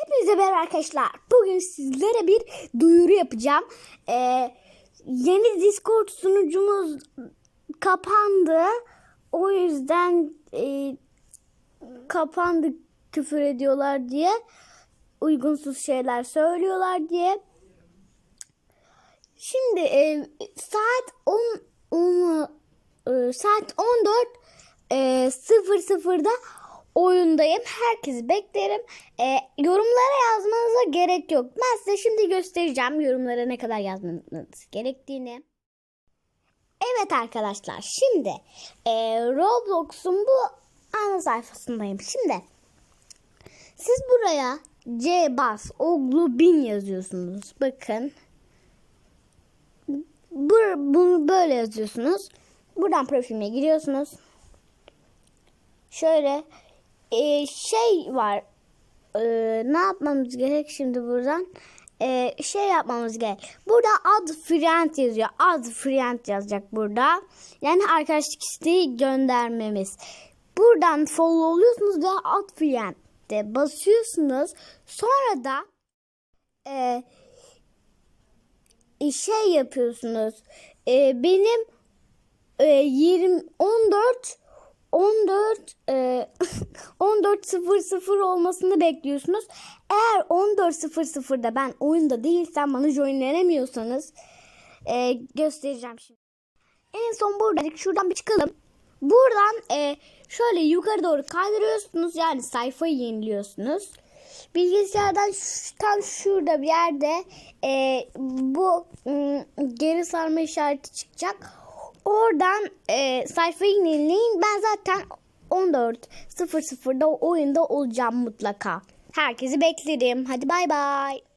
Hepinize merhaba arkadaşlar. Bugün sizlere bir duyuru yapacağım. Ee, yeni Discord sunucumuz kapandı. O yüzden e, kapandı küfür ediyorlar diye. Uygunsuz şeyler söylüyorlar diye. Şimdi e, saat 10, 10 e, saat 14 e, 00'da oyundayım. Herkesi beklerim. E, yorumlara yazmanıza gerek yok. Ben size şimdi göstereceğim yorumlara ne kadar yazmanız gerektiğini. Evet arkadaşlar şimdi e, Roblox'un bu ana sayfasındayım. Şimdi siz buraya C bas oglu bin yazıyorsunuz. Bakın. Bu, bunu böyle yazıyorsunuz. Buradan profilime giriyorsunuz. Şöyle e, şey var. E, ne yapmamız gerek şimdi buradan? E, şey yapmamız gerek. Burada add friend yazıyor. Add friend yazacak burada. Yani arkadaşlık isteği göndermemiz. Buradan follow oluyorsunuz ve add friend de basıyorsunuz. Sonra da e, şey yapıyorsunuz. E, benim e, 20 14 14 e, 14.00 olmasını bekliyorsunuz. Eğer 14.00'da ben oyunda değilsem bana joinlenemiyorsanız e, göstereceğim şimdi. En son buradaydık. Şuradan bir çıkalım. Buradan e, şöyle yukarı doğru kaydırıyorsunuz. Yani sayfayı yeniliyorsunuz. Bilgisayardan tam şurada bir yerde e, bu ım, geri sarma işareti çıkacak. Oradan e, sayfayı yenileyin. Ben zaten 14.00'da oyunda olacağım mutlaka. Herkesi beklerim. Hadi bay bay.